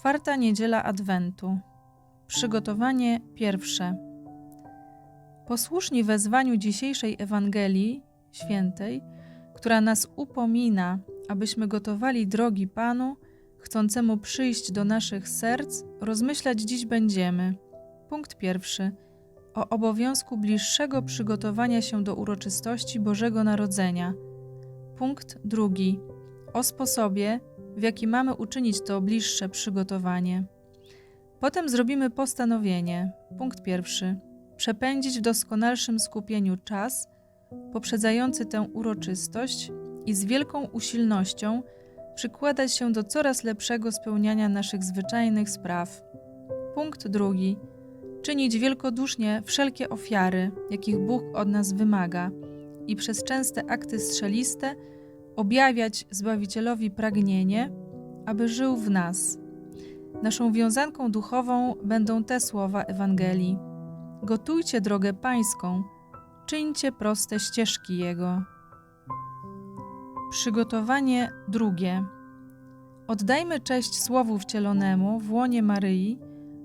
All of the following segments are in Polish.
Czwarta niedziela Adwentu. Przygotowanie pierwsze. Posłuszni wezwaniu dzisiejszej Ewangelii Świętej, która nas upomina, abyśmy gotowali drogi Panu, chcącemu przyjść do naszych serc, rozmyślać dziś będziemy. Punkt pierwszy. O obowiązku bliższego przygotowania się do uroczystości Bożego Narodzenia. Punkt drugi. O sposobie, w jaki mamy uczynić to bliższe przygotowanie. Potem zrobimy postanowienie. Punkt pierwszy. Przepędzić w doskonalszym skupieniu czas poprzedzający tę uroczystość i z wielką usilnością przykładać się do coraz lepszego spełniania naszych zwyczajnych spraw. Punkt drugi. Czynić wielkodusznie wszelkie ofiary, jakich Bóg od nas wymaga i przez częste akty strzeliste objawiać Zbawicielowi pragnienie, aby żył w nas. Naszą wiązanką duchową będą te słowa Ewangelii. Gotujcie drogę Pańską, czyńcie proste ścieżki Jego. Przygotowanie drugie. Oddajmy cześć Słowu wcielonemu w łonie Maryi,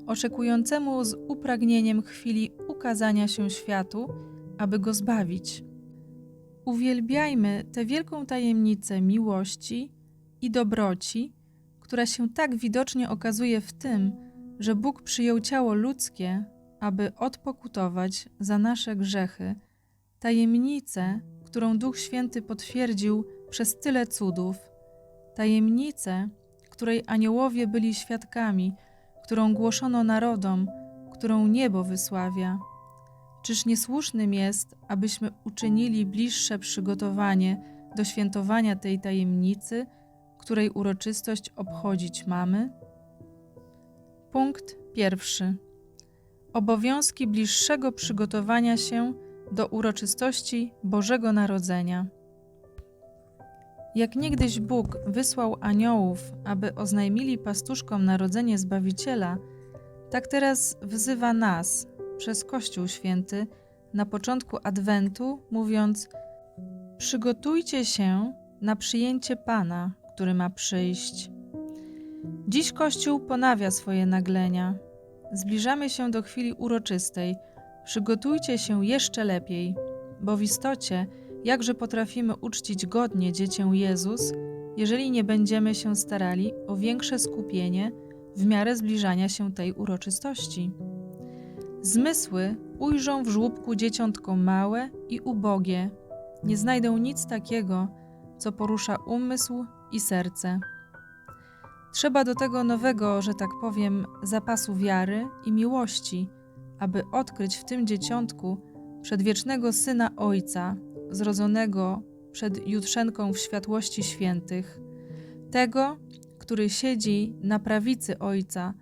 oczekującemu z upragnieniem chwili ukazania się światu, aby go zbawić. Uwielbiajmy tę wielką tajemnicę miłości i dobroci, która się tak widocznie okazuje w tym, że Bóg przyjął ciało ludzkie, aby odpokutować za nasze grzechy, tajemnicę, którą Duch Święty potwierdził przez tyle cudów, tajemnicę, której aniołowie byli świadkami, którą głoszono narodom, którą niebo wysławia. Czyż niesłusznym jest, abyśmy uczynili bliższe przygotowanie do świętowania tej tajemnicy, której uroczystość obchodzić mamy? Punkt pierwszy. Obowiązki bliższego przygotowania się do uroczystości Bożego Narodzenia. Jak niegdyś Bóg wysłał aniołów, aby oznajmili pastuszkom narodzenie Zbawiciela, tak teraz wzywa nas przez Kościół Święty na początku Adwentu, mówiąc: Przygotujcie się na przyjęcie Pana, który ma przyjść. Dziś Kościół ponawia swoje naglenia. Zbliżamy się do chwili uroczystej. Przygotujcie się jeszcze lepiej, bo w istocie jakże potrafimy uczcić godnie dziecię Jezus, jeżeli nie będziemy się starali o większe skupienie w miarę zbliżania się tej uroczystości. Zmysły ujrzą w żłóbku dzieciątko małe i ubogie, nie znajdą nic takiego, co porusza umysł i serce. Trzeba do tego nowego, że tak powiem, zapasu wiary i miłości, aby odkryć w tym dzieciątku przedwiecznego Syna Ojca, zrodzonego przed Jutrzenką w światłości świętych, tego, który siedzi na prawicy Ojca,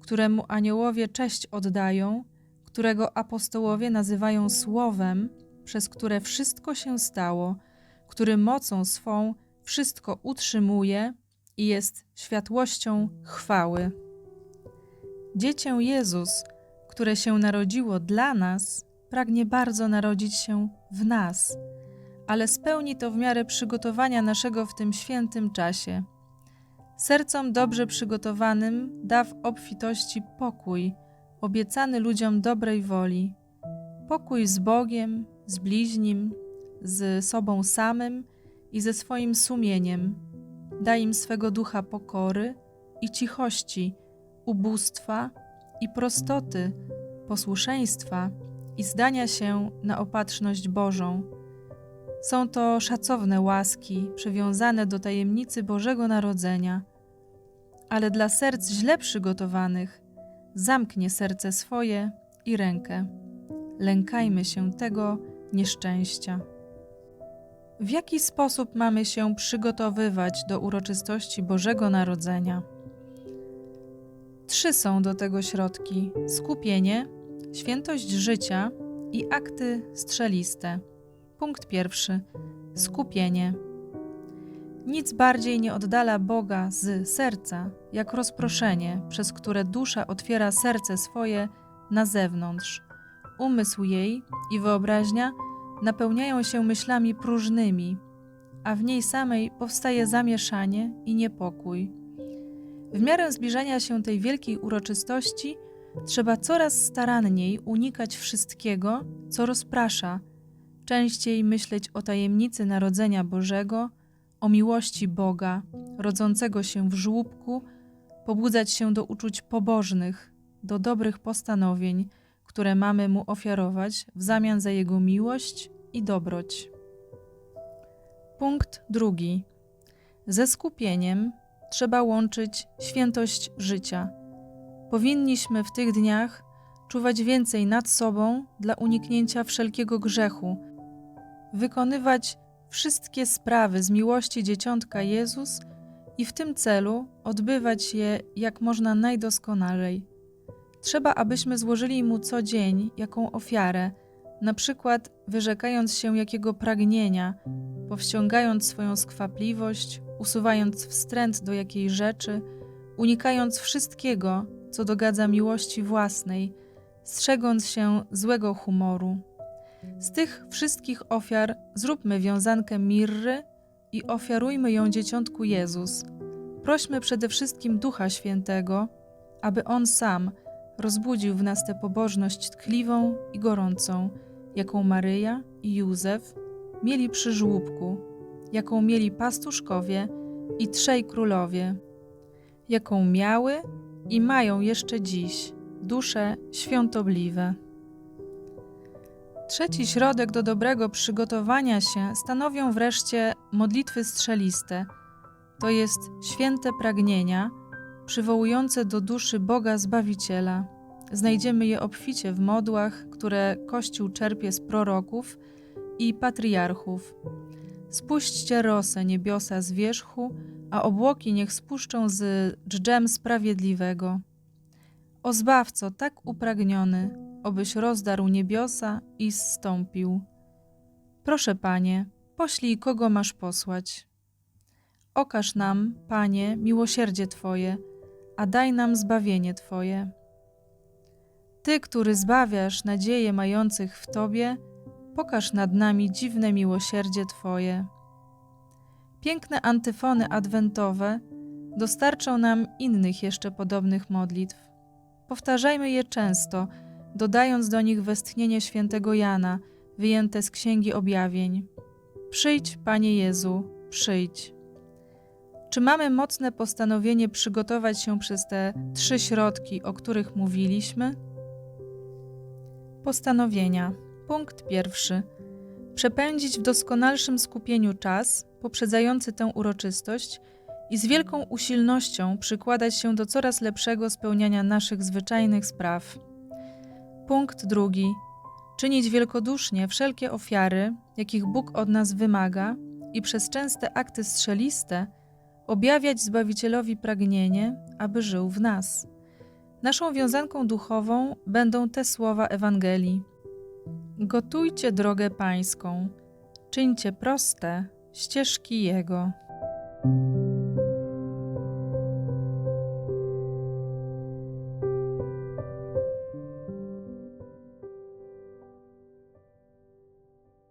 któremu aniołowie cześć oddają, którego apostołowie nazywają Słowem, przez które wszystko się stało, który mocą swą wszystko utrzymuje i jest światłością chwały. Dziecię Jezus, które się narodziło dla nas, pragnie bardzo narodzić się w nas, ale spełni to w miarę przygotowania naszego w tym świętym czasie. Sercom dobrze przygotowanym da w obfitości pokój, obiecany ludziom dobrej woli. Pokój z Bogiem, z bliźnim, z sobą samym i ze swoim sumieniem. Daj im swego ducha pokory i cichości, ubóstwa i prostoty, posłuszeństwa i zdania się na opatrzność Bożą. Są to szacowne łaski przywiązane do tajemnicy Bożego Narodzenia, ale dla serc źle przygotowanych zamknie serce swoje i rękę. Lękajmy się tego nieszczęścia. W jaki sposób mamy się przygotowywać do uroczystości Bożego Narodzenia? Trzy są do tego środki: skupienie, świętość życia i akty strzeliste. Punkt pierwszy: skupienie. Nic bardziej nie oddala Boga z serca, jak rozproszenie, przez które dusza otwiera serce swoje na zewnątrz. Umysł jej i wyobraźnia napełniają się myślami próżnymi, a w niej samej powstaje zamieszanie i niepokój. W miarę zbliżania się tej wielkiej uroczystości trzeba coraz staranniej unikać wszystkiego, co rozprasza, częściej myśleć o tajemnicy Narodzenia Bożego, o miłości Boga, rodzącego się w żłóbku, pobudzać się do uczuć pobożnych, do dobrych postanowień, które mamy Mu ofiarować w zamian za Jego miłość i dobroć. Punkt drugi. Ze skupieniem trzeba łączyć świętość życia. Powinniśmy w tych dniach czuwać więcej nad sobą dla uniknięcia wszelkiego grzechu, wykonywać wszystkie sprawy z miłości dzieciątka Jezus i w tym celu odbywać je jak można najdoskonalej. Trzeba, abyśmy złożyli mu co dzień jaką ofiarę, na przykład wyrzekając się jakiego pragnienia, powściągając swoją skwapliwość, usuwając wstręt do jakiej rzeczy, unikając wszystkiego, co dogadza miłości własnej, strzegąc się złego humoru. Z tych wszystkich ofiar zróbmy wiązankę mirry i ofiarujmy ją dzieciątku Jezus. Prośmy przede wszystkim Ducha Świętego, aby On sam rozbudził w nas tę pobożność tkliwą i gorącą, jaką Maryja i Józef mieli przy żłóbku, jaką mieli pastuszkowie i trzej królowie, jaką miały i mają jeszcze dziś dusze świątobliwe. Trzeci środek do dobrego przygotowania się stanowią wreszcie modlitwy strzeliste, to jest święte pragnienia przywołujące do duszy Boga Zbawiciela. Znajdziemy je obficie w modłach, które Kościół czerpie z proroków i patriarchów. Spuśćcie rosę niebiosa z wierzchu, a obłoki niech spuszczą z dżdżem sprawiedliwego. O Zbawco tak upragniony, obyś rozdarł niebiosa i zstąpił. Proszę, Panie, poślij kogo masz posłać. Okaż nam, Panie, miłosierdzie Twoje, a daj nam zbawienie Twoje. Ty, który zbawiasz nadzieję mających w Tobie, pokaż nad nami dziwne miłosierdzie Twoje. Piękne antyfony adwentowe dostarczą nam innych jeszcze podobnych modlitw. Powtarzajmy je często, dodając do nich westchnienie świętego Jana, wyjęte z Księgi Objawień. Przyjdź, Panie Jezu, przyjdź. Czy mamy mocne postanowienie przygotować się przez te trzy środki, o których mówiliśmy? Postanowienia. Punkt pierwszy. Przepędzić w doskonalszym skupieniu czas poprzedzający tę uroczystość i z wielką usilnością przykładać się do coraz lepszego spełniania naszych zwyczajnych spraw. Punkt drugi. Czynić wielkodusznie wszelkie ofiary, jakich Bóg od nas wymaga, i przez częste akty strzeliste objawiać Zbawicielowi pragnienie, aby żył w nas. Naszą wiązanką duchową będą te słowa Ewangelii. Gotujcie drogę Pańską, czyńcie proste ścieżki Jego.